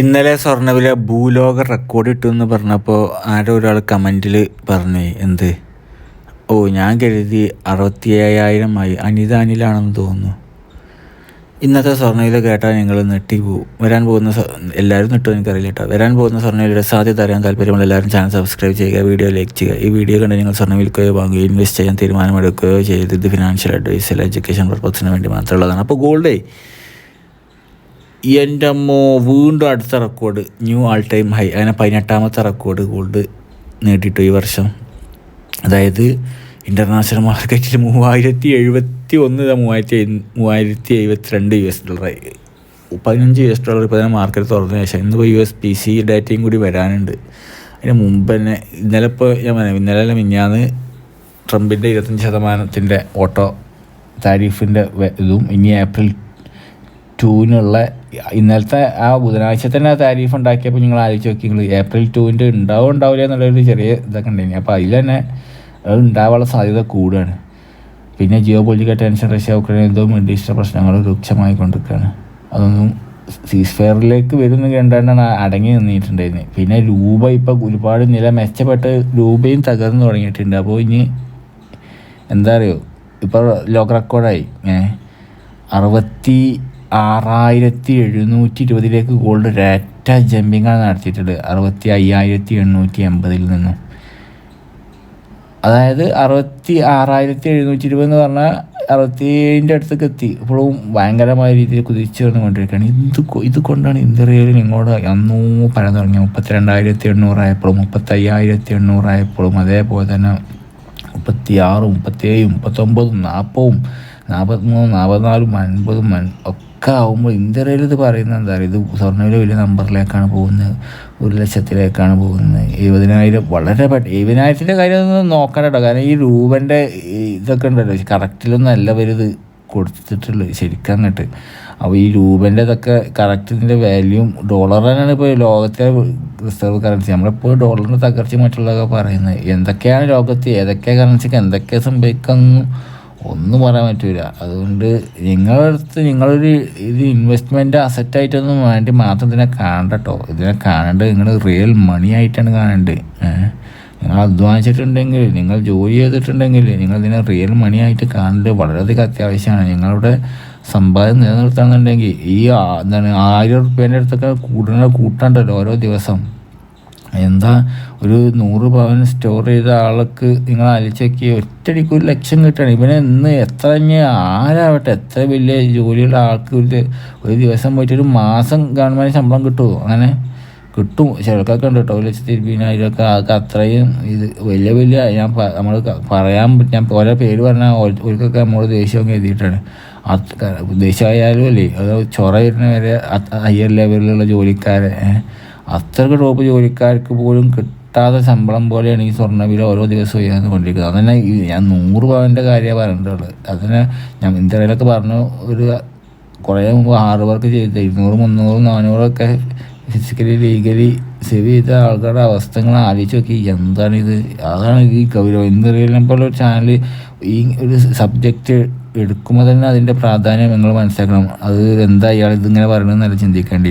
ഇന്നലെ സ്വർണവില ഭൂലോക റെക്കോർഡ് ഇട്ടു എന്ന് പറഞ്ഞപ്പോൾ ആരോ ഒരാൾ കമന്റിൽ പറഞ്ഞു എന്ത്? ഓ ഞാൻ കരുതി അറുപത്തി ഏഴായിരം ആയി. അനിത അനിലാണെന്ന് തോന്നുന്നു. ഇന്നത്തെ സ്വർണവില കേട്ടാൽ നിങ്ങൾ പോകും വരാൻ പോകുന്ന എല്ലാവരും നെട്ടും എനിക്കറിയില്ല കേട്ടോ. വരാൻ പോകുന്ന സ്വർണവിലയുടെ സാധ്യത അറിയാൻ താല്പര്യമുള്ള എല്ലാവരും ചാനൽ സബ്സ്ക്രൈബ് ചെയ്യുക വീഡിയോ ലൈക്ക് ചെയ്യുക. ഈ വീഡിയോ കണ്ട് നിങ്ങൾ സ്വർണം വിൽക്കുകയോ വാങ്ങുകയോ ഇൻവെസ്റ്റ് ചെയ്യാൻ തീരുമാനമെടുക്കുകയോ ചെയ്ത് ഇത് ഫിനാൻഷ്യൽ അഡ്വൈസ് അല്ല എഡ്യൂക്കേഷൻ പർപ്പസിന് വേണ്ടി മാത്രമുള്ളതാണ്. അപ്പോൾ ഗോൾഡേ എന്റെ അമ്മോ വീണ്ടും അടുത്ത record new all time high അങ്ങനെ പതിനെട്ടാമത്തെ റെക്കോർഡ് ഗോൾഡ് നേടിയിട്ടു ഈ വർഷം. അതായത് ഇന്റർനാഷണൽ മാർക്കറ്റിൽ മൂവായിരത്തി എഴുപത്തി ഒന്ന് മൂവായിരത്തി മൂവായിരത്തി എഴുപത്തി രണ്ട് യു എസ് ഡോളറായി പതിനഞ്ച് യു എസ് ഡോളർ ഇപ്പോൾ തന്നെ മാർക്കറ്റ് തുറന്ന ശേഷം ഇന്നിപ്പോൾ യു എസ് പി സി ഡാറ്റയും കൂടി വരാനുണ്ട്. അതിന് മുമ്പ് തന്നെ ഇന്നലെ ഇപ്പോൾ ഞാൻ പറയാം ഇന്നലെ മിഞ്ഞാന്ന് ട്രംപിന്റെ ഇരുപത്തഞ്ച് ശതമാനത്തിന്റെ ഓട്ടോ താരിഫിന്റെ ഇതും ഇനി ഏപ്രിൽ ടൂവിനുള്ള ഇന്നലത്തെ ആ ബുധനാഴ്ച തന്നെ ആ താരീഫ് ഉണ്ടാക്കിയപ്പോൾ നിങ്ങൾ ആലോചിച്ച് നോക്കി നിങ്ങൾ ഏപ്രിൽ ടുവിന്റെ ഉണ്ടാവും ഉണ്ടാവില്ല എന്നുള്ളൊരു ചെറിയ ഇതൊക്കെ ഉണ്ടായിരുന്നു അപ്പോൾ അതിൽ തന്നെ അത് ഉണ്ടാവാനുള്ള സാധ്യത കൂടുകയാണ് പിന്നെ geopolitical tension Russia Ukraine എന്തോ മിഡിൽ ഈസ്റ്റ് പ്രശ്നങ്ങൾ രൂക്ഷമായി കൊണ്ടിരിക്കുകയാണ്. അതൊന്നും സീസ് ഫെയറിലേക്ക് വരുന്ന കണ്ടാണ് അടങ്ങി നിന്നിട്ടുണ്ടായിരുന്നത് പിന്നെ രൂപ ഇപ്പോൾ ഒരുപാട് നില മെച്ചപ്പെട്ട് രൂപയും തകർന്നു തുടങ്ങിയിട്ടുണ്ട്. അപ്പോൾ ഇനി എന്താ പറയുക ഇപ്പോൾ ലോക റെക്കോർഡായി ഏഹ് അറുപത്തി ആറായിരത്തി എഴുന്നൂറ്റി ഇരുപതിലേക്ക് ഗോൾഡ് ഒരൊറ്റ ജമ്പിങ്ങാണ് നടത്തിയിട്ടുള്ളത്. അറുപത്തി അയ്യായിരത്തി എണ്ണൂറ്റി എൺപതിൽ നിന്നും. അതായത് അറുപത്തി ആറായിരത്തി എഴുന്നൂറ്റി ഇരുപത് എന്ന് പറഞ്ഞാൽ അറുപത്തിയേഴിന്റെ അടുത്തേക്ക് എത്തി. ഇപ്പോഴും ഭയങ്കരമായ രീതിയിൽ കുതിച്ച് വന്നുകൊണ്ടിരിക്കുകയാണ് ഇത് ഇത് കൊണ്ടാണ് ഇന്ത്യയിൽ ഇങ്ങോട്ട് അന്നൂ പരം തുടങ്ങി മുപ്പത്തിരണ്ടായിരത്തി എണ്ണൂറായപ്പോഴും മുപ്പത്തയ്യായിരത്തി എണ്ണൂറായപ്പോഴും അതേപോലെ തന്നെ മുപ്പത്തി ആറും മുപ്പത്തേഴും മുപ്പത്തൊമ്പതും നാൽപ്പതും നാൽപ്പത്തിമൂന്നും നാൽപ്പത്തിനാലും അൻപതും ഒക്കെ ഒക്കെ ആവുമ്പോൾ ഇന്ത്യയിൽ ഇത് പറയുന്നത് എന്താ പറയുക ഇത് സ്വർണവില വലിയ നമ്പറിലേക്കാണ് പോകുന്നത്. ഒരു ലക്ഷത്തിലേക്കാണ് പോകുന്നത്. എഴുപതിനായിരം വളരെ പെട്ടെന്ന് എഴുപതിനായിരത്തിന്റെ കാര്യം ഒന്നും നോക്കണ്ട കേട്ടോ. കാരണം ഈ രൂപന്റെ ഇതൊക്കെ ഉണ്ടല്ലോ. കറക്റ്റിലൊന്നും അല്ല വരുത് കൊടുത്തിട്ടുള്ളൂ ശരിക്കും അങ്ങോട്ട്. അപ്പോൾ ഈ രൂപന്റെ ഇതൊക്കെ കറക്റ്റിന്റെ വാല്യൂം ഡോളർ തന്നെയാണ് ഇപ്പോൾ ലോകത്തെ റിസർവ് കറൻസി നമ്മളിപ്പോൾ ഡോളറിന്റെ തകർച്ച മറ്റുള്ളതൊക്കെ പറയുന്നത്. എന്തൊക്കെയാണ് ലോകത്ത്? ഏതൊക്കെ കറൻസിക്ക് എന്തൊക്കെ സംഭവിക്കുന്നു? ഒന്നും പറയാൻ പറ്റില്ല അതുകൊണ്ട് നിങ്ങളുടെ അടുത്ത് നിങ്ങളൊരു ഇത് ഇൻവെസ്റ്റ്മെന്റ് അസറ്റായിട്ടൊന്നും വേണ്ടി മാത്രം ഇതിനെ കാണണ്ടട്ടോ ഇതിനെ കാണേണ്ടത് നിങ്ങൾ റിയൽ മണി ആയിട്ടാണ് കാണേണ്ടത്. നിങ്ങൾ അധ്വാനിച്ചിട്ടുണ്ടെങ്കിൽ നിങ്ങൾ ജോലി ചെയ്തിട്ടുണ്ടെങ്കിൽ നിങ്ങൾ ഇതിനെ റിയൽ മണി ആയിട്ട് കാണേണ്ടത് വളരെയധികം അത്യാവശ്യമാണ്. നിങ്ങളുടെ സമ്പാദ്യം നിലനിർത്തണമെന്നുണ്ടെങ്കിൽ ഈ എന്താണ് ആയിരം റുപ്യേന്റെ അടുത്തൊക്കെ കൂടുതൽ കൂട്ടാണ്ടല്ലോ ഓരോ ദിവസം. എന്താ ഒരു നൂറ് പവൻ സ്റ്റോർ ചെയ്ത ആൾക്ക് നിങ്ങൾ അലിച്ചൊക്കെ ഒറ്റടിക്ക് ഒരു ലക്ഷം കിട്ടണം. ഇവനെ ഇന്ന് എത്ര ആരാവട്ടെ? എത്ര വലിയ ജോലിയുള്ള ആൾക്ക് ഒരു ഒരു ദിവസം പോയിട്ട് ഒരു മാസം ഗവൺമെന്റ് ശമ്പളം കിട്ടുമോ അങ്ങനെ കിട്ടും. ചിലക്കൊക്കെ ഉണ്ട് കേട്ടോ. ഒരു ലക്ഷത്തി ഇരുപതിനായിരമൊക്കെ ആൾക്ക് അത്രയും ഇത് വലിയ വലിയ ഞാൻ നമ്മൾ പറയാൻ ഞാൻ ഓരോ പേര് പറഞ്ഞാൽ ഒരുക്കൊക്കെ നമ്മൾ ദേഷ്യം എഴുതിയിട്ടാണ്. ദേഷ്യമായാലും അല്ലേ? അത് ചൊറ വരുന്ന വരെ ഹയർ ലെവലിലുള്ള ജോലിക്കാരെ അത്രയ്ക്ക് ടോപ്പ് ജോലിക്കാർക്ക് പോലും കിട്ടാത്ത ശമ്പളം പോലെയാണ് ഈ സ്വർണവില ഓരോ ദിവസവും ഉയർന്നു കൊണ്ടിരിക്കുന്നത്. അതന്നെ ഞാൻ നൂറ് പവന്റെ കാര്യമാണ് പറഞ്ഞിട്ടുള്ളത്. അതിനെ ഞാൻ ഇന്ത്യയിലൊക്കെ പറഞ്ഞു ഒരു കുറേ മുമ്പ് ഹാർഡ് വർക്ക് ചെയ്ത് ഇരുന്നൂറ് മുന്നൂറ് നാനൂറൊക്കെ ഫിസിക്കലി ലീഗലി സേവ് ചെയ്ത ആൾക്കാരുടെ അവസ്ഥകൾ ആലോചിച്ച് നോക്കി എന്താണിത് അതാണ് ഈ ഗൗരവം. ഇന്ത്യയിലെ പോലെ ഒരു ചാനൽ ഈ ഒരു സബ്ജക്റ്റ് എടുക്കുമ്പോൾ തന്നെ അതിന്റെ പ്രാധാന്യം നിങ്ങൾ മനസ്സിലാക്കണം. അത് എന്താ ഇയാൾ ഇതിങ്ങനെ പറയണമെന്നല്ല ചിന്തിക്കേണ്ടി